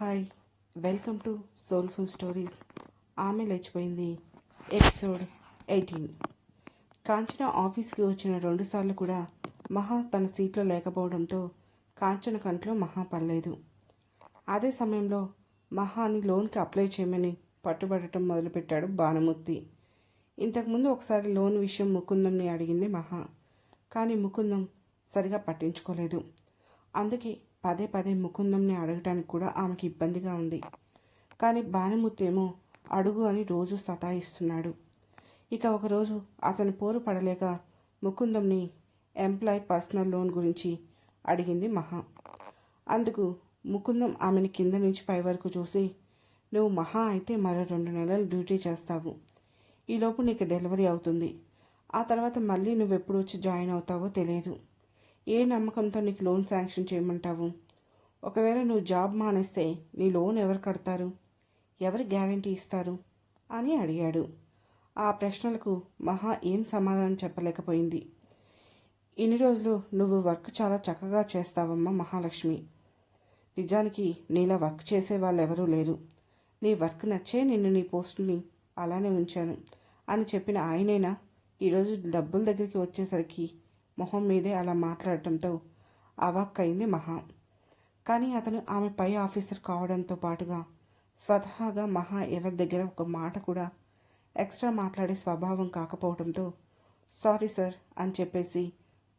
Hi welcome to soulful stories. ఆమె లేచిపోయింది. Episode eighteen. Kanchana ఆఫీస్కి వచ్చిన రెండుసార్లు కూడా మహా తన సీట్లో లేకపోవడంతో కాంచన కంట్లో మహా పడలేదు. అదే సమయంలో మహాని లోన్కి అప్లై చేయమని పట్టుబడటం మొదలుపెట్టాడు భానుమూర్తి. ఇంతకుముందు ఒకసారి లోన్ విషయం ముకుందంని అడిగింది మహా. కానీ ముకుందం సరిగా పట్టించుకోలేదు. అందుకే పదే పదే ముకుందంని అడగటానికి కూడా ఆమెకి ఇబ్బందిగా ఉంది. కానీ భానుమూర్తేమో అడుగు అని రోజు సతాయిస్తున్నాడు. ఇక ఒకరోజు అతను పోరు పడలేక ముకుందంని ఎంప్లాయ్ పర్సనల్ లోన్ గురించి అడిగింది మహా. అందుకు ముకుందం ఆమెని కింద నుంచి పై వరకు చూసి నువ్వు మహా అయితే మరో రెండు నెలలు డ్యూటీ చేస్తావు. ఈలోపు నీకు డెలివరీ అవుతుంది. ఆ తర్వాత మళ్ళీ నువ్వు ఎప్పుడు వచ్చి జాయిన్ అవుతావో తెలియదు. ఏ నమ్మకంతో నీకు లోన్ శాంక్షన్ చేయమంటావు? ఒకవేళ నువ్వు జాబ్ మానేస్తే నీ లోన్ ఎవరు కడతారు? ఎవరు గ్యారంటీ ఇస్తారు? అని అడిగాడు. ఆ ప్రశ్నలకు మహా ఏం సమాధానం చెప్పలేకపోయింది. ఇన్ని రోజులు నువ్వు వర్క్ చాలా చక్కగా చేస్తావమ్మా మహాలక్ష్మి. నిజానికి నీలా వర్క్ చేసే వాళ్ళు ఎవరూ లేరు. నీ వర్క్ నచ్చే నిన్ను నీ పోస్టుని అలానే ఉంచాను అని చెప్పిన ఆయనైనా? ఈరోజు డబ్బుల దగ్గరికి వచ్చేసరికి మొహం మీదే అలా మాట్లాడటంతో అవాక్కైంది మహా. కానీ అతను ఆమె పై ఆఫీసర్ కావడంతో పాటుగా స్వతహాగా మహా ఎవరి దగ్గర ఒక మాట కూడా ఎక్స్ట్రా మాట్లాడే స్వభావం కాకపోవడంతో సారీ సార్ అని చెప్పేసి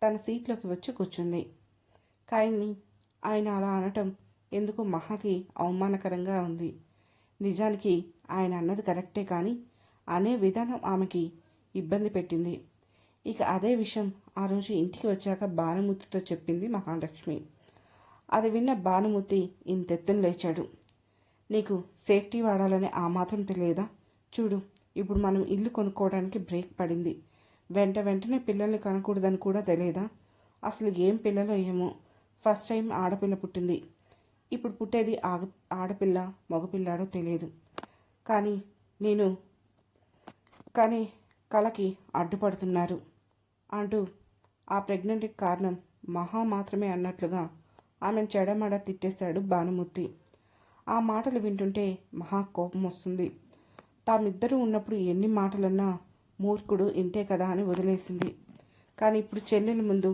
తన సీట్లోకి వచ్చి కూర్చుంది. కానీ ఆయన అలా అనటం ఎందుకు మహాకి అవమానకరంగా ఉంది? నిజానికి ఆయన అన్నది కరెక్టే కానీ అనే విధానం ఆమెకి ఇబ్బంది పెట్టింది. ఇక అదే విషయం ఆ రోజు ఇంటికి వచ్చాక భానుమూర్తితో చెప్పింది మహాలక్ష్మి. అది విన్న భానుమూర్తి ఇంతెత్తున లేచాడు. నీకు సేఫ్టీ వాడాలని ఆ మాత్రం తెలియదా? చూడు ఇప్పుడు మనం ఇల్లు కొనుక్కోవడానికి బ్రేక్ పడింది. వెంట వెంటనే పిల్లల్ని కనకూడదని కూడా తెలియదా? అసలు ఏం పిల్లలో ఏమో? ఫస్ట్ టైం ఆడపిల్ల పుట్టింది. ఇప్పుడు పుట్టేది ఆగ ఆడపిల్ల మగపిల్లాడో తెలియదు. కానీ నేను కానీ కళకి అడ్డుపడుతున్నారు. అంటూ ఆ ప్రెగ్నెంట్కి కారణం మహా మాత్రమే అన్నట్లుగా ఆమెను చెడమడ తిట్టేశాడు భానుమూర్తి. ఆ మాటలు వింటుంటే మహా కోపం వస్తుంది. తామిద్దరూ ఉన్నప్పుడు ఎన్ని మాటలన్నా మూర్ఖుడు ఇంతే కదా అని వదిలేసింది. కానీ ఇప్పుడు చెల్లెల ముందు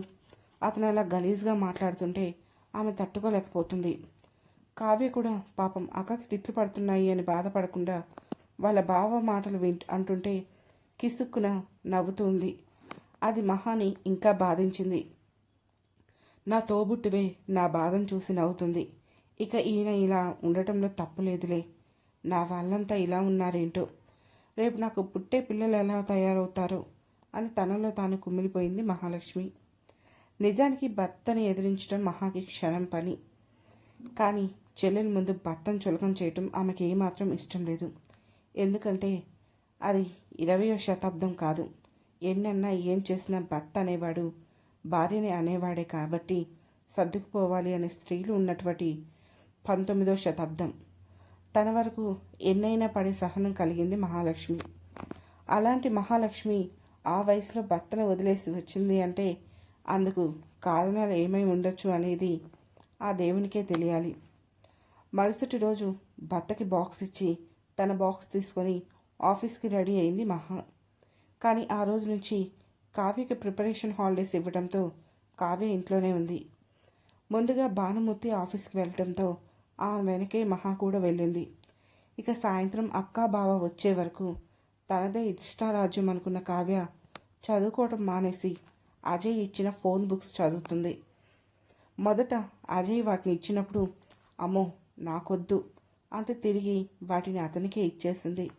అతను అలా గలీజ్గా మాట్లాడుతుంటే ఆమె తట్టుకోలేకపోతుంది. కావ్య కూడా పాపం అక్కకి తిట్లు పడుతున్నాయి అని బాధపడకుండా వాళ్ళ బావ మాటలు వింట అంటుంటే కిసుక్కున నవ్వుతుంది అది మహాని ఇంకా బాధించింది. నా తోబుట్టువే నా బాధను చూసి నవ్వుతుంది. ఇక ఈయన ఇలా ఉండటంలో తప్పు లేదులే. నా వాళ్ళంతా ఇలా ఉన్నారేంటో? రేపు నాకు పుట్టే పిల్లలు ఎలా తయారవుతారో? అని తనలో తాను కుమిలిపోయింది మహాలక్ష్మి. నిజానికి భర్తని ఎదిరించడం మహాకి క్షణం పని. కానీ చెల్లెల ముందు భర్తను చులకం చేయటం ఆమెకి ఏమాత్రం ఇష్టం లేదు. ఎందుకంటే అది ఇరవయో శతాబ్దం కాదు. ఎన్నన్నా ఏం చేసినా భర్త అనేవాడు భార్యని అనేవాడే కాబట్టి సర్దుకుపోవాలి అనే స్త్రీలు ఉన్నటువంటి పంతొమ్మిదో శతాబ్దం. తన వరకు ఎన్నైనా పడే సహనం కలిగింది మహాలక్ష్మి. అలాంటి మహాలక్ష్మి ఆ వయసులో భర్తను వదిలేసి వచ్చింది అంటే అందుకు కారణాలు ఏమై ఉండొచ్చు అనేది ఆ దేవునికే తెలియాలి. మరుసటి రోజు భర్తకి బాక్స్ ఇచ్చి తన బాక్స్ తీసుకొని ఆఫీస్కి రెడీ అయింది మహా కానీ ఆ రోజు నుంచి కావ్యకి ప్రిపరేషన్ హాలిడేస్ ఇవ్వడంతో కావ్య ఇంట్లోనే ఉంది. ముందుగా భానుమూర్తి ఆఫీస్కి వెళ్ళడంతో ఆ వెనకే మహా కూడా వెళ్ళింది. ఇక సాయంత్రం అక్కా బావ వచ్చే వరకు తనదే ఇష్టారాజ్యం అనుకున్న కావ్య చదువుకోవటం మానేసి అజయ్ ఇచ్చిన ఫోన్ బుక్స్ చదువుతుంది. మొదట అజయ్ వాటిని ఇచ్చినప్పుడు అమ్మో నాకొద్దు అంటూ తిరిగి వాటిని అతనికే ఇచ్చేసింది.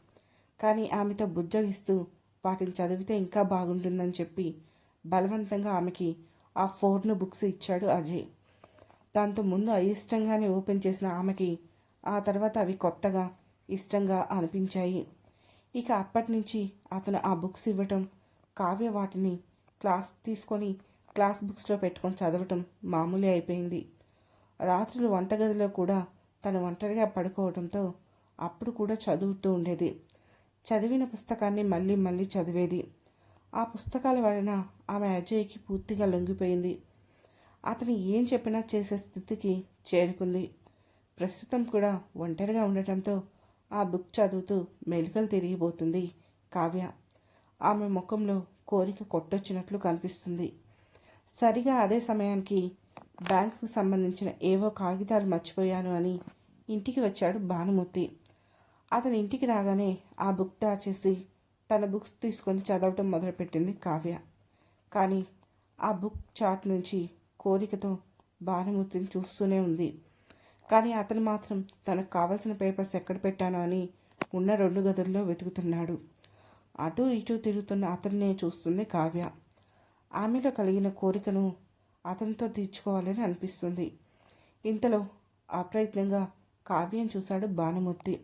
కానీ ఆమెతో బుజ్జగిస్తూ వాటిని చదివితే ఇంకా బాగుంటుందని చెప్పి బలవంతంగా ఆమెకి ఆ ఫోర్ను బుక్స్ ఇచ్చాడు అజయ్. దాంతో ముందు అయిష్టంగానే ఓపెన్ చేసిన ఆమెకి ఆ తర్వాత అవి కొత్తగా ఇష్టంగా అనిపించాయి. ఇక అప్పటి నుంచి అతను ఆ బుక్స్ ఇవ్వటం కావ్య వాటిని క్లాస్ తీసుకొని క్లాస్ బుక్స్లో పెట్టుకొని చదవటం మామూలే అయిపోయింది. రాత్రులు వంటగదిలో కూడా తను ఒంటరిగా పడుకోవడంతో అప్పుడు కూడా చదువుతూ ఉండేది. చదివిన పుస్తకాన్ని మళ్ళీ మళ్ళీ చదివేది. ఆ పుస్తకాల వలన ఆమె అజయ్కి పూర్తిగా లొంగిపోయింది. అతను ఏం చెప్పినా చేసే స్థితికి చేరుకుంది. ప్రస్తుతం కూడా ఒంటరిగా ఉండటంతో ఆ బుక్ చదువుతూ మెలికలు తిరిగిపోతుంది కావ్య. ఆమె ముఖంలో కోరిక కొట్టొచ్చినట్లు కనిపిస్తుంది. సరిగా అదే సమయానికి బ్యాంకుకు సంబంధించిన ఏవో కాగితాలు మర్చిపోయాను అని ఇంటికి వచ్చాడు భానుమూర్తి. అతని ఇంటికి రాగానే ఆ బుక్ దాచేసి తన బుక్స్ తీసుకొని చదవటం మొదలుపెట్టింది కావ్య. కానీ ఆ బుక్ చాట్ నుంచి కోరికతో భానుమూర్తిని చూస్తూనే ఉంది. కానీ అతను మాత్రం తనకు కావలసిన పేపర్స్ ఎక్కడ పెట్టానో అని ఉన్న రెండు గదుల్లో వెతుకుతున్నాడు. అటు ఇటు తిరుగుతున్న అతన్నే చూస్తుంది కావ్య. ఆమెలో కలిగిన కోరికను అతనితో తీర్చుకోవాలని అనిపిస్తుంది. ఇంతలో అప్రయత్నంగా కావ్యం చూశాడు భానుమూర్తి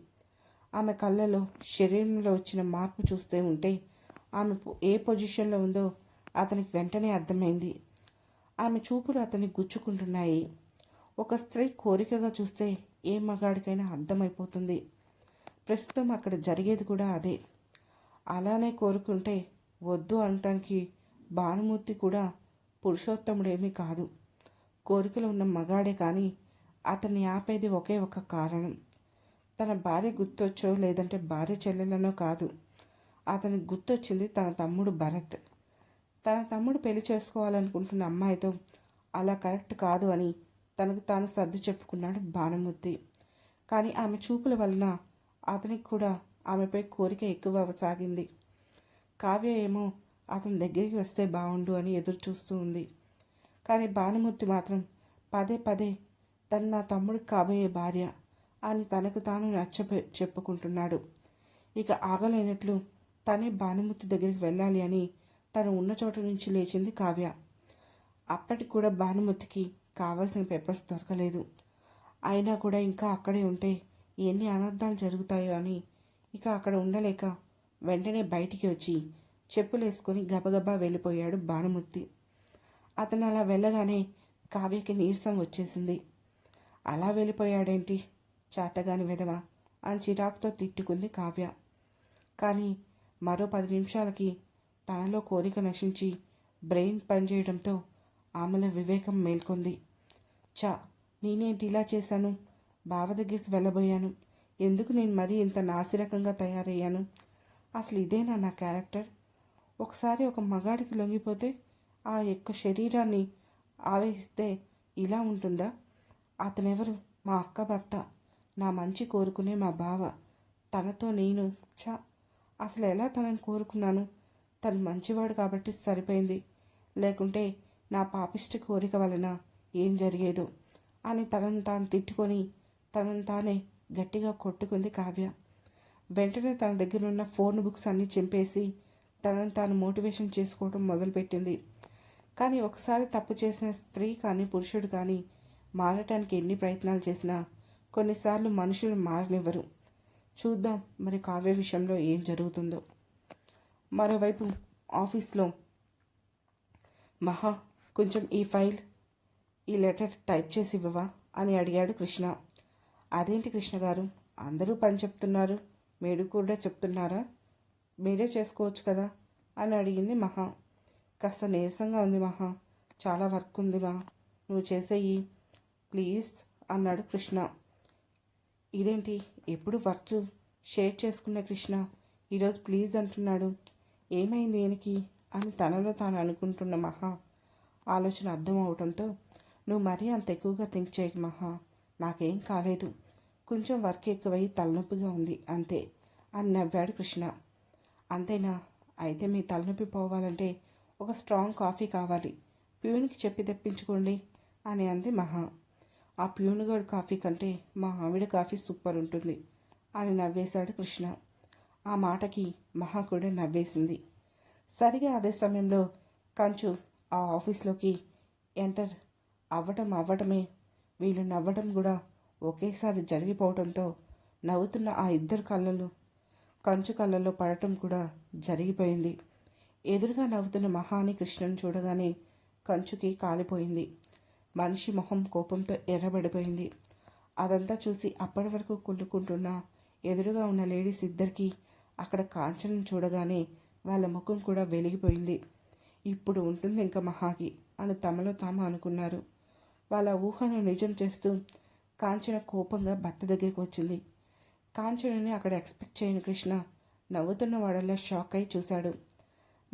ఆమె కళ్ళలో శరీరంలో వచ్చిన మార్పు చూస్తే ఉంటే ఆమె ఏ పొజిషన్లో ఉందో అతనికి వెంటనే అర్థమైంది. ఆమె చూపులు అతన్ని గుచ్చుకుంటున్నాయి. ఒక స్త్రీ కోరికగా చూస్తే ఏ మగాడికైనా అర్థమైపోతుంది. ప్రస్తుతం అక్కడ జరిగేది కూడా అదే. అలానే కోరుకుంటే వద్దు అనటానికి భానుమూర్తి కూడా పురుషోత్తముడేమీ కాదు. కోరికలు ఉన్న మగాడే కానీ అతన్ని ఆపేది ఒకే ఒక కారణం. తన భార్య గుర్తొచ్చో లేదంటే భార్య చెల్లెలనో కాదు. అతనికి గుర్తొచ్చింది తన తమ్ముడు భరత్. తన తమ్ముడు పెళ్ళి చేసుకోవాలనుకుంటున్న అమ్మాయితో అలా కరెక్ట్ కాదు అని తనకు తాను సర్ది చెప్పుకున్నాడు భానుమూర్తి. కానీ ఆమె చూపుల వలన అతనికి కూడా ఆమెపై కోరిక ఎక్కువ సాగింది. కావ్య ఏమో అతని దగ్గరికి వస్తే బాగుండు అని ఎదురు చూస్తూ ఉంది. కానీ భానుమూర్తి మాత్రం పదే పదే తను నా తమ్ముడికి కాబోయే భార్య అని తనకు తాను నచ్చ చెప్పుకుంటున్నాడు. ఇక ఆగలేనట్లు తనే భానుమూర్తి దగ్గరికి వెళ్ళాలి అని తను ఉన్న చోట నుంచి లేచింది కావ్య. అప్పటికి కూడా భానుమతికి కావాల్సిన పేపర్స్ దొరకలేదు. అయినా కూడా ఇంకా అక్కడే ఉంటే ఎన్ని అనర్థాలు జరుగుతాయో అని ఇక అక్కడ ఉండలేక వెంటనే బయటికి వచ్చి చెప్పులేసుకొని గబగబా వెళ్ళిపోయాడు భానుమూర్తి. అతను అలా వెళ్ళగానే కావ్యకి నీరసం వచ్చేసింది. అలా వెళ్ళిపోయాడేంటి? చేతగాని విధవా? అని చిరాకుతో తిట్టుకుంది కావ్య. కానీ మరో పది నిమిషాలకి తనలో కోరిక నశించి బ్రెయిన్ పనిచేయడంతో ఆమెలో వివేకం మేల్కొంది. చా నేనేంటి ఇలా చేశాను? బావ దగ్గరికి వెళ్ళబోయాను. ఎందుకు నేను మరీ ఇంత నాసిరకంగా తయారయ్యాను? అసలు ఇదేనా నా క్యారెక్టర్? ఒకసారి ఒక మగాడికి లొంగిపోతే ఆ యొక్క శరీరాన్ని ఆవేశిస్తే ఇలా ఉంటుందా? అతనెవరు? మా అక్క భర్త. నా మంచి కోరుకునే మా బావ. తనతో నేను చా అసలు ఎలా తనని కోరుకున్నాను? తను మంచివాడు కాబట్టి సరిపోయింది. లేకుంటే నా పాపిష్టి కోరిక వలన ఏం జరిగేదో? అని తనను తాను తిట్టుకొని తనను తానే గట్టిగా కొట్టుకుంది కావ్య. వెంటనే తన దగ్గర ఉన్న ఫోన్ బుక్స్ అన్నీ చింపేసి తనను తాను మోటివేషన్ చేసుకోవడం మొదలుపెట్టింది. కానీ ఒకసారి తప్పు చేసిన స్త్రీ కానీ పురుషుడు కానీ మారటానికి ఎన్ని ప్రయత్నాలు చేసినా కొన్నిసార్లు మనుషులు మారనివ్వరు. చూద్దాం మరి కావ్య విషయంలో ఏం జరుగుతుందో. మరోవైపు ఆఫీస్లో మహా కొంచెం ఈ ఫైల్ ఈ లెటర్ టైప్ చేసి ఇవ్వవా అని అడిగాడు కృష్ణ. అదేంటి కృష్ణ గారు? అందరూ పని చెప్తున్నారు. మీరు కూడా చెప్తున్నారా? మీరే చేసుకోవచ్చు కదా అని అడిగింది మహా. కాస్త నీరసంగా ఉంది మహా. చాలా వర్క్ ఉంది మా. నువ్వు చేసేయి. ప్లీజ్ అన్నాడు కృష్ణ. ఇదేంటి? ఎప్పుడు వర్క్ షేర్ చేసుకున్న కృష్ణ? ఈరోజు ప్లీజ్ అంటున్నాడు. ఏమైంది ఈయనకి? అని తనలో తాను అనుకుంటున్న మహా ఆలోచన అర్థం అవడంతో నువ్వు మరీ అంత ఎక్కువగా థింక్ చేయకు మహా. నాకేం కాలేదు. కొంచెం వర్క్ ఎక్కువై తలనొప్పిగా ఉంది అంతే. అని నవ్వాడు కృష్ణ. అంతేనా? అయితే మీ తలనొప్పి పోవాలంటే ఒక స్ట్రాంగ్ కాఫీ కావాలి. ప్యూన్కి చెప్పి తెప్పించుకోండి అని అంది మహా. ఆ ప్యూన్గడ్ కాఫీ కంటే మా ఆవిడ కాఫీ సూపర్ ఉంటుంది అని నవ్వేశాడు కృష్ణ. ఆ మాటకి మహా కూడా నవ్వేసింది. సరిగా అదే సమయంలో కంచు ఆ ఆఫీస్లోకి ఎంటర్ అవ్వటం అవ్వటమే వీళ్ళు నవ్వటం కూడా ఒకేసారి జరిగిపోవడంతో నవ్వుతున్న ఆ ఇద్దరు కళ్ళలు కంచు కళ్ళల్లో పడటం కూడా జరిగిపోయింది. ఎదురుగా నవ్వుతున్న మహాని కృష్ణను చూడగానే కంచుకి కాలిపోయింది. మనిషి మొహం కోపంతో ఎర్రబడిపోయింది. అదంతా చూసి అప్పటి వరకు కుళ్ళుకుంటున్న ఎదురుగా ఉన్న లేడీస్ ఇద్దరికి అక్కడ కాంచనం చూడగానే వాళ్ళ ముఖం కూడా వెలిగిపోయింది. ఇప్పుడు ఉంటుంది ఇంకా మహాకి అని తమలో తాము అనుకున్నారు. వాళ్ళ ఊహను నిజం చేస్తూ కాంచన కోపంగా భర్త దగ్గరికి వచ్చింది. కాంచనని అక్కడ ఎక్స్పెక్ట్ చేయని కృష్ణ నవ్వుతున్న వాడల్లా షాక్ అయి చూశాడు.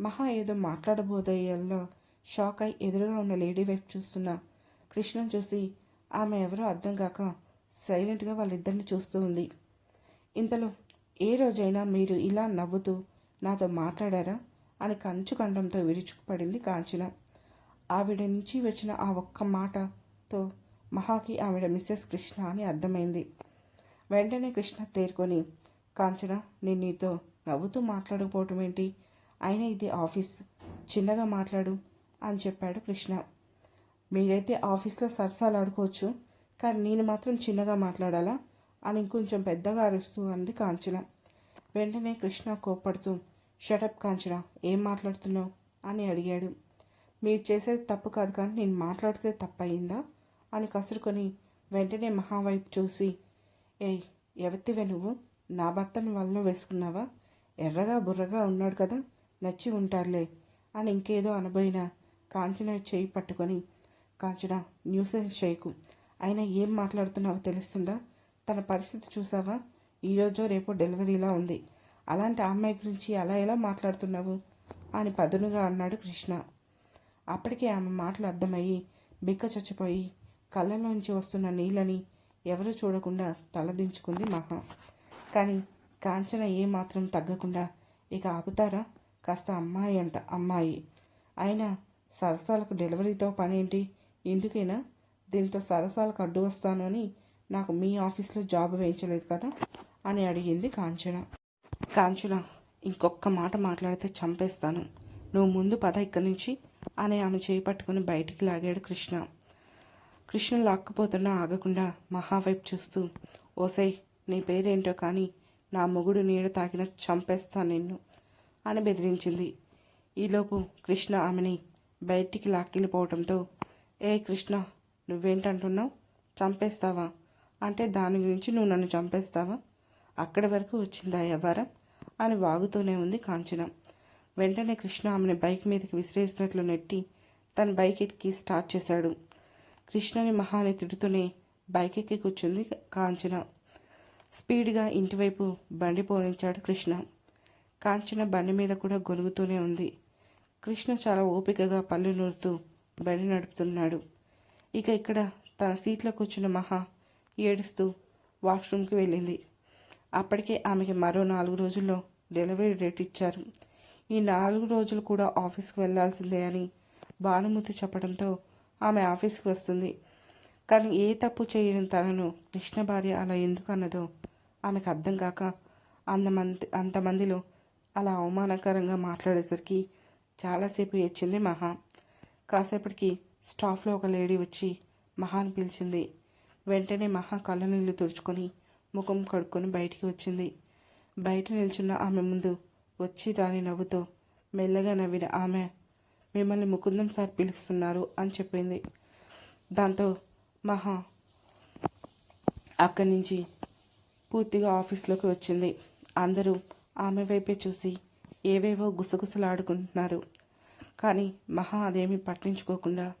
మహా ఏదో మాట్లాడబోదయ్యల్లో షాక్ అయి ఎదురుగా ఉన్న లేడీ వైపు చూస్తున్న కృష్ణను చూసి ఆమె ఎవరో అర్థం కాక సైలెంట్గా వాళ్ళిద్దరిని చూస్తూ ఉంది. ఇంతలో ఏ రోజైనా మీరు ఇలా నవ్వుతూ నాతో మాట్లాడారా? అని కంచు కండంతో విరుచుకుపడింది కాంచన. ఆవిడ నుంచి వచ్చిన ఆ ఒక్క మాటతో మహాకి ఆవిడ మిస్సెస్ కృష్ణ అని అర్థమైంది. వెంటనే కృష్ణ తేరుకొని కాంచన నేను నీతో నవ్వుతూ మాట్లాడకపోవటం ఏంటి? అయినా ఇది ఆఫీస్. చిన్నగా మాట్లాడు అని చెప్పాడు కృష్ణ. మీరైతే ఆఫీస్లో సరసాలు ఆడుకోవచ్చు కానీ నేను మాత్రం చిన్నగా మాట్లాడాలా? అని ఇంకొంచెం పెద్దగా అరుస్తూ అంది కాంచన. వెంటనే కృష్ణ కోప్పడుతూ షటప్ కాంచన ఏం మాట్లాడుతున్నావు? అని అడిగాడు. మీరు చేసేది తప్పు కాదు కానీ నేను మాట్లాడితే తప్పయిందా? అని కసురుకొని వెంటనే మహావైపు చూసి ఏయ్ ఎవరితివే నువ్వు? నా భర్తను వల్ల వేసుకున్నావా? ఎర్రగా బుర్రగా ఉన్నాడు కదా నచ్చి ఉంటాడులే అని ఇంకేదో అనబోయిన కాంచన చేయి పట్టుకొని కాంచన న్యూసెన్స్ చేయకు అయినా ఏం మాట్లాడుతున్నావో తెలుస్తుందా? తన పరిస్థితి చూసావా ఈరోజో రేపో డెలివరీలా ఉంది. అలాంటి అమ్మాయి గురించి అలా ఎలా మాట్లాడుతున్నావు? అని పదునుగా అన్నాడు కృష్ణ. అప్పటికే ఆమె మాటలు అర్థమయ్యి బిక్క చచ్చిపోయి కళ్ళలోంచి వస్తున్న నీళ్ళని ఎవరూ చూడకుండా తలదించుకుంది మహా. కానీ కాంచన ఏమాత్రం తగ్గకుండా ఇక ఆపుతారా? కాస్త అమ్మాయి అంట అమ్మాయి. అయినా సరసాలకు డెలివరీతో పనేంటి? ఎందుకైనా దీంతో సరసాలకు అడ్డు వస్తాను అని నాకు మీ ఆఫీస్లో జాబ్ వేయించలేదు కదా అని అడిగింది కాంచన. కాంచన ఇంకొక మాట మాట్లాడితే చంపేస్తాను. నువ్వు ముందు పద ఇక్కడి నుంచి అని ఆమె చేయి పట్టుకుని బయటికి లాగాడు కృష్ణ. కృష్ణ లాక్కపోతున్నా ఆగకుండా మహావైపు చూస్తూ ఓసై నీ పేరేంటో కానీ నా మొగుడు నీడ తాకిన చంపేస్తా నిన్ను అని బెదిరించింది. ఈలోపు కృష్ణ ఆమెని బయటికి లాక్కెళ్ళిపోవడంతో ఏ కృష్ణ నువ్వేంటంటున్నావు? చంపేస్తావా? అంటే దాని గురించి నువ్వు నన్ను చంపేస్తావా? అక్కడి వరకు వచ్చిందా వ్యవహారం అని వాగుతూనే ఉంది కాంచన. వెంటనే కృష్ణ ఆమెను బైక్ మీదకి విసిరేసినట్లు నెట్టి తన బైక్ ఎక్కి స్టార్ట్ చేశాడు. కృష్ణని మహాని తిడుతూనే బైక్ ఎక్కి కూర్చుంది కాంచన. స్పీడ్గా ఇంటివైపు బండి పోనించాడు కృష్ణ. కాంచన బండి మీద కూడా గొనుగుతూనే ఉంది. కృష్ణ చాలా ఓపికగా పళ్ళు నూరుతూ బండి నడుపుతున్నాడు. ఇక ఇక్కడ తన సీట్లో కూర్చున్న మహా ఏడుస్తూ వాష్రూమ్కి వెళ్ళింది. అప్పటికే ఆమెకి మరో నాలుగు రోజుల్లో డెలివరీ డేట్ ఇచ్చారు. ఈ నాలుగు రోజులు కూడా ఆఫీస్కి వెళ్ళాల్సిందే అని భానుమూర్తి చెప్పడంతో ఆమె ఆఫీస్కి వస్తుంది. కానీ ఏ తప్పు చేయని తనను కృష్ణ భార్య అలా ఎందుకు అన్నదో ఆమెకు అర్థం కాక అంతమంది అంతమందిలో అలా అవమానకరంగా మాట్లాడేసరికి చాలాసేపు ఏడ్చింది మహా. కాసేపటికి స్టాఫ్లో ఒక లేడీ వచ్చి మహాన్ పిలిచింది. వెంటనే మహా కళ్ళ నీళ్ళు తుడుచుకొని ముఖం కడుక్కొని బయటికి వచ్చింది. బయట నిల్చున్న ఆమె ముందు వచ్చి రాని నవ్వుతో మెల్లగా నవ్విన ఆమె మిమ్మల్ని ముకుందం సార్ పిలుస్తున్నారు అని చెప్పింది. దాంతో మహా అక్కడి నుంచి పూర్తిగా ఆఫీస్లోకి వచ్చింది. అందరూ ఆమె వైపే చూసి ఏవేవో గుసగుసలాడుకుంటున్నారు. కానీ మహా అదేమీ పట్టించుకోకుండా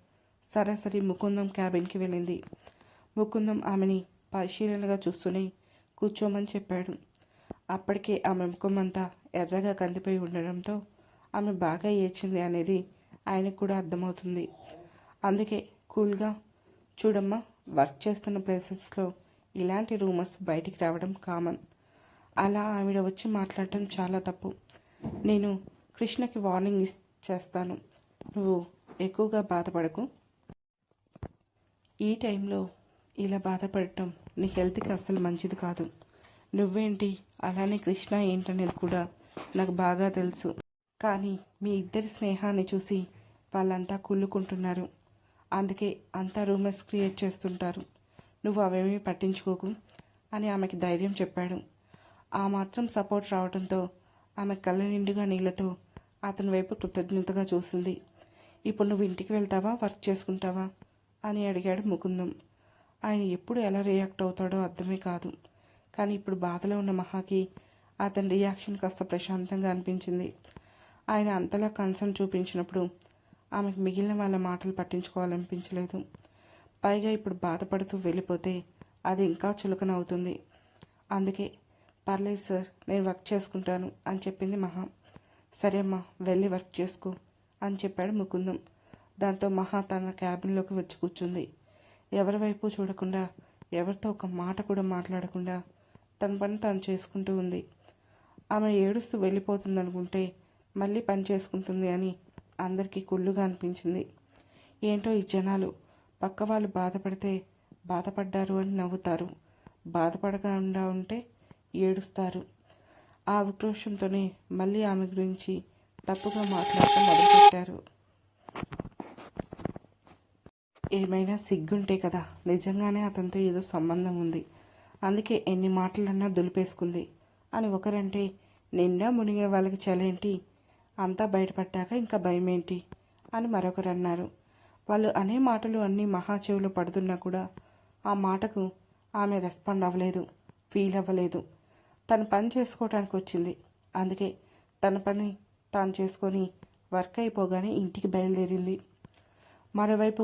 సరాసరి ముకుందం క్యాబిన్కి వెళ్ళింది. ముకుందం ఆమెని పరిశీలనగా చూస్తూనే కూర్చోమని చెప్పాడు. అప్పటికే ఆమె ముఖం అంతా ఎర్రగా కందిపోయి ఉండడంతో ఆమె బాగా ఏడ్చింది అనేది ఆయనకు కూడా అర్థమవుతుంది. అందుకే కూల్గా చూడమ్మా వర్క్ చేస్తున్న ప్లేసెస్లో ఇలాంటి రూమర్స్ బయటికి రావడం కామన్. అలా ఆవిడ వచ్చి మాట్లాడటం చాలా తప్పు. నేను కృష్ణకి వార్నింగ్ చేస్తాను. నువ్వు ఎక్కువగా బాధపడకు. ఈ టైంలో ఇలా బాధపడటం నీ హెల్త్కి అస్సలు మంచిది కాదు. నువ్వేంటి? అలానే కృష్ణ ఏంటనేది కూడా నాకు బాగా తెలుసు. కానీ మీ ఇద్దరి స్నేహాన్ని చూసి వాళ్ళంతా కుళ్ళుకుంటున్నారు. అందుకే అంతా రూమర్స్ క్రియేట్ చేస్తుంటారు. నువ్వు అవేమీ పట్టించుకోకు అని ఆమెకి ధైర్యం చెప్పాడు. ఆ మాత్రం సపోర్ట్ రావడంతో ఆమె కళ్ళ నిండుగా నీళ్ళతో అతని వైపు కృతజ్ఞతగా చూసింది. ఇప్పుడు నువ్వు ఇంటికి వెళ్తావా? వర్క్ చేసుకుంటావా? అని అడిగాడు ముకుందం. ఆయన ఎప్పుడు ఎలా రియాక్ట్ అవుతాడో అర్థమే కాదు. కానీ ఇప్పుడు బాధలో ఉన్న మహాకి అతని రియాక్షన్ కాస్త ప్రశాంతంగా అనిపించింది. ఆయన అంతలా కన్సర్న్ చూపించినప్పుడు ఆమెకు మిగిలిన వాళ్ళ మాటలు పట్టించుకోవాలనిపించలేదు. పైగా ఇప్పుడు బాధపడుతూ వెళ్ళిపోతే అది ఇంకా చులకన అవుతుంది అందుకే పర్లేదు సార్ నేను వర్క్ చేసుకుంటాను అని చెప్పింది మహా. సరే అమ్మా వెళ్ళి వర్క్ చేసుకో అని చెప్పాడు ముకుందం. దాంతో మహా తన క్యాబిన్లోకి వచ్చి కూర్చుంది. ఎవరి వైపు చూడకుండా ఎవరితో ఒక మాట కూడా మాట్లాడకుండా తన పని తాను చేసుకుంటూ ఉంది. ఆమె ఏడుస్తూ వెళ్ళిపోతుందనుకుంటే మళ్ళీ పని చేసుకుంటుంది అని అందరికీ కుళ్ళుగా అనిపించింది. ఏంటో ఈ జనాలు పక్క వాళ్ళు బాధపడితే బాధపడ్డారు అని నవ్వుతారు. బాధపడకుండా ఉంటే ఏడుస్తారు. ఆ ఉక్రోషంతోనే మళ్ళీ ఆమె గురించి తప్పుగా మాట్లాడటం మొదలుపెట్టారు. ఏమైనా సిగ్గుంటే కదా నిజంగానే అతనితో ఏదో సంబంధం ఉంది. అందుకే ఎన్ని మాటలన్నా దులిపేసుకుంది. అని ఒకరంటే నిండా మునిగిన వాళ్ళకి చలేంటి? అంతా బయటపడ్డాక ఇంకా భయం ఏంటి అని మరొకరు అన్నారు వాళ్ళు అనే మాటలు అన్నీ మహా పడుతున్నా కూడా ఆ మాటకు ఆమె రెస్పాండ్ అవ్వలేదు ఫీల్ అవ్వలేదు. తను పని చేసుకోవడానికి వచ్చింది అందుకే తన పని తాను చేసుకొని వర్క్ అయిపోగానే ఇంటికి బయలుదేరింది. మరోవైపు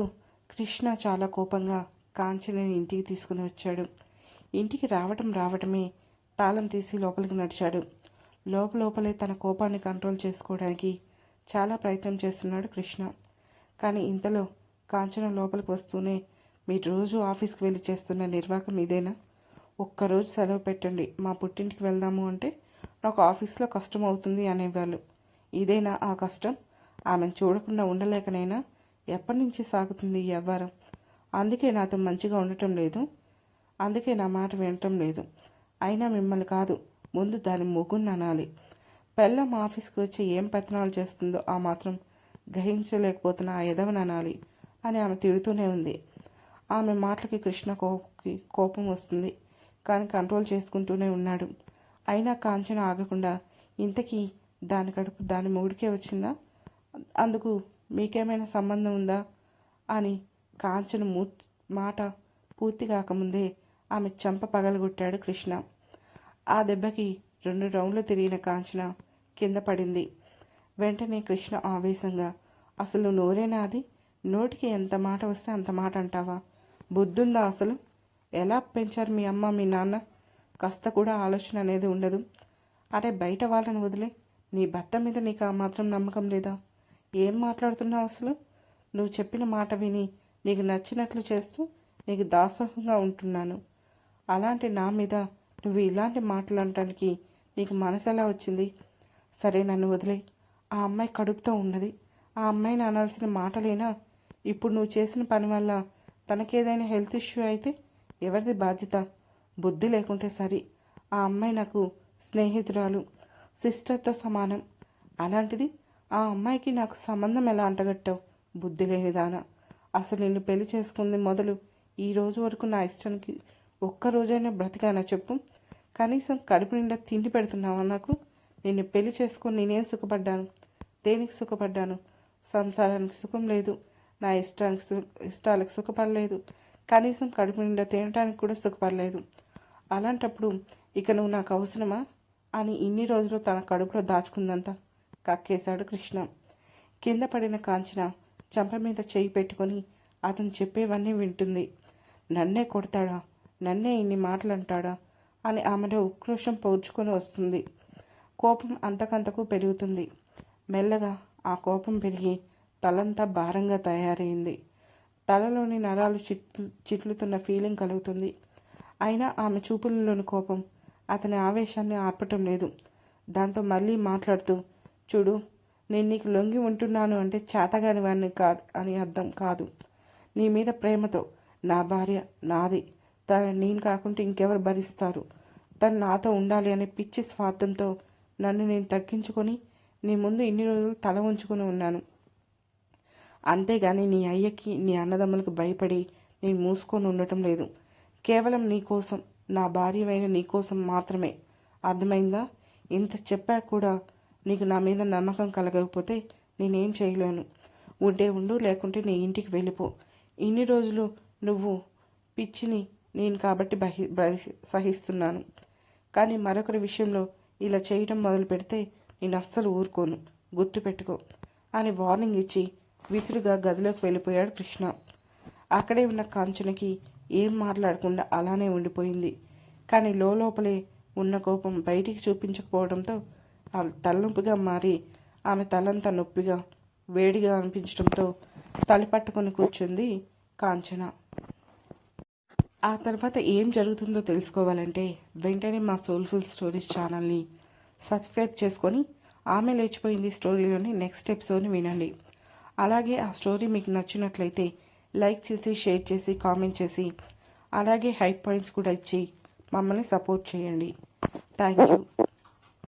కృష్ణ చాలా కోపంగా కాంచనని ఇంటికి తీసుకుని వచ్చాడు. ఇంటికి రావటం రావటమే తాళం తీసి లోపలికి నడిచాడు. లోపలోపలే తన కోపాన్ని కంట్రోల్ చేసుకోవడానికి చాలా ప్రయత్నం చేస్తున్నాడు కృష్ణ. కానీ ఇంతలో కాంచన లోపలికి వస్తూనే మీరు రోజు ఆఫీస్కి వెళ్ళి చేస్తున్న నిర్వాహకం ఇదేనా? ఒక్కరోజు సెలవు పెట్టండి. మా పుట్టింటికి వెళ్దాము అంటే నాకు ఆఫీస్లో కష్టం అవుతుంది అనేవాళ్ళు. ఇదేనా ఆ కష్టం? ఆమెను చూడకుండా ఉండలేకనైనా ఎప్పటి నుంచి సాగుతుంది ఈ వ్యవహారం? అందుకే నాతో మంచిగా ఉండటం లేదు. అందుకే నా మాట వినటం లేదు. అయినా మిమ్మల్ని కాదు ముందు దాని ముగ్గురు అనాలి. పెళ్ళం ఆఫీస్కి వచ్చి ఏం పెత్తనాలు చేస్తుందో ఆ మాత్రం గ్రహించలేకపోతున్న ఆ ఎదవని అనాలి అని ఆమె తిడుతూనే ఉంది. ఆమె మాటలకి కృష్ణ కోపకి కోపం వస్తుంది. కానీ కంట్రోల్ చేసుకుంటూనే ఉన్నాడు. అయినా కాంచన ఆగకుండా ఇంతకీ దాని కడుపు దాని మూడికే వచ్చిందా? అందుకు మీకేమైనా సంబంధం ఉందా అని కాంచన మూ మాట పూర్తి కాకముందే ఆమె చెంప పగలగొట్టాడు కృష్ణ. ఆ దెబ్బకి రెండు రౌండ్లు తిరిగిన కాంచన కింద పడింది. వెంటనే కృష్ణ ఆవేశంగా అసలు నోరేనా అది? నోటికి ఎంత మాట వస్తే అంత మాట అంటావా? బుద్ధుందా అసలు? ఎలా పెంచారు మీ అమ్మ మీ నాన్న? కాస్త కూడా ఆలోచన అనేది ఉండదు. అరే బయట వాళ్ళని వదిలే. నీ భర్త మీద నీకు ఆ మాత్రం నమ్మకం లేదా? ఏం మాట్లాడుతున్నావు అసలు? నువ్వు చెప్పిన మాట విని నీకు నచ్చినట్లు చేస్తూ నీకు దాసోహంగా ఉంటున్నాను. అలాంటి నా మీద నువ్వు ఇలాంటి మాట్లాడటానికి నీకు మనసు ఎలా వచ్చింది? సరే నన్ను వదిలే. ఆ అమ్మాయి కడుపుతో ఉన్నది. ఆ అమ్మాయిని అనాల్సిన మాటలేనా ఇప్పుడు నువ్వు చేసిన పని వల్ల తనకేదైనా హెల్త్ ఇష్యూ అయితే ఎవరిది బాధ్యత? బుద్ధి లేకుంటే సరి. ఆ అమ్మాయి నాకు స్నేహితురాలు సిస్టర్తో సమానం. అలాంటిది ఆ అమ్మాయికి నాకు సంబంధం ఎలా అంటగట్టావు? బుద్ధి లేనిదానా అసలు నిన్ను పెళ్ళి చేసుకుంది మొదలు ఈ రోజు వరకు నా ఇష్టానికి ఒక్క రోజైనా బ్రతికానా చెప్పు? కనీసం కడుపు నిండా తిండి పెడుతున్నావా నాకు? నిన్ను పెళ్ళి చేసుకుని నేనేం సుఖపడ్డాను? దేనికి సుఖపడ్డాను? సంసారానికి సుఖం లేదు. నా ఇష్టానికి సుఖ ఇష్టాలకు సుఖపడలేదు. కనీసం కడుపు నిండా తినడానికి కూడా సుఖపడలేదు. అలాంటప్పుడు ఇక నువ్వు నాకు అవసరమా? అని ఇన్ని రోజులు తన కడుపులో దాచుకుందంతా కక్కేశాడు కృష్ణ. కింద పడిన కాంచన చంప మీద చేయి పెట్టుకొని అతను చెప్పేవన్నీ వింటుంది. నన్నే కొడతాడా? నన్నే ఇన్ని మాటలు అంటాడా అని ఆమెలో ఉక్రోషం పోర్చుకొని వస్తుంది. కోపం అంతకంతకు పెరుగుతుంది. మెల్లగా ఆ కోపం పెరిగి తలంతా భారంగా తయారైంది. తలలోని నరాలు చిట్లు చిట్లుతున్న ఫీలింగ్ కలుగుతుంది. అయినా ఆమె చూపులలోని కోపం అతని ఆవేశాన్ని ఆర్పటం లేదు. దాంతో మళ్ళీ మాట్లాడుతూ చూడు నేను నీకు లొంగి ఉంటున్నాను అంటే చేతగాని వాడిని కాదు అని అర్థం కాదు. నీ మీద ప్రేమతో నా భార్య నాది. తన నేను కాకుంటే ఇంకెవరు భరిస్తారు? తను నాతో ఉండాలి అనే పిచ్చి స్వార్థంతో నన్ను నేను తగ్గించుకొని నీ ముందు ఇన్ని రోజులు తల ఉంచుకొని ఉన్నాను. అంతేగాని నీ అయ్యకి నీ అన్నదమ్ములకు భయపడి నేను మూసుకొని ఉండటం లేదు. కేవలం నీకోసం నా భార్యవైన నీ కోసం మాత్రమే. అర్థమైందా? ఇంత చెప్పాక కూడా నీకు నా మీద నమ్మకం కలగకపోతే నేనేం చేయలేను. ఉంటే ఉండు లేకుంటే నీ ఇంటికి వెళ్ళిపో. ఇన్ని రోజులు నువ్వు పిచ్చిని నేను కాబట్టి బహి బహి సహిస్తున్నాను కానీ మరొకరి విషయంలో ఇలా చేయడం మొదలు పెడితే నేను అస్సలు ఊరుకోను. గుర్తుపెట్టుకో. అని వార్నింగ్ ఇచ్చి విసురుగా గదిలోకి వెళ్ళిపోయాడు కృష్ణ. అక్కడే ఉన్న కాంచనకి ఏం మాట్లాడకుండా అలానే ఉండిపోయింది. కానీ లోపలే ఉన్న కోపం బయటికి చూపించకపోవడంతో ఆ తలనొప్పిగా మారి ఆమె తలంతా నొప్పిగా వేడిగా అనిపించడంతో తలి పట్టుకొని కూర్చుంది కాంచన. ఆ తర్వాత ఏం జరుగుతుందో తెలుసుకోవాలంటే వెంటనే మా సోల్ఫుల్ స్టోరీస్ ఛానల్ని సబ్స్క్రైబ్ చేసుకొని ఆమె లేచిపోయింది స్టోరీలోని నెక్స్ట్ ఎపిసోడ్ని వినండి. అలాగే ఆ స్టోరీ మీకు నచ్చినట్లయితే లైక్ చేసి షేర్ చేసి కామెంట్ చేసి అలాగే హైప్ పాయింట్స్ కూడా ఇచ్చి మమ్మల్ని సపోర్ట్ చేయండి. Thank you.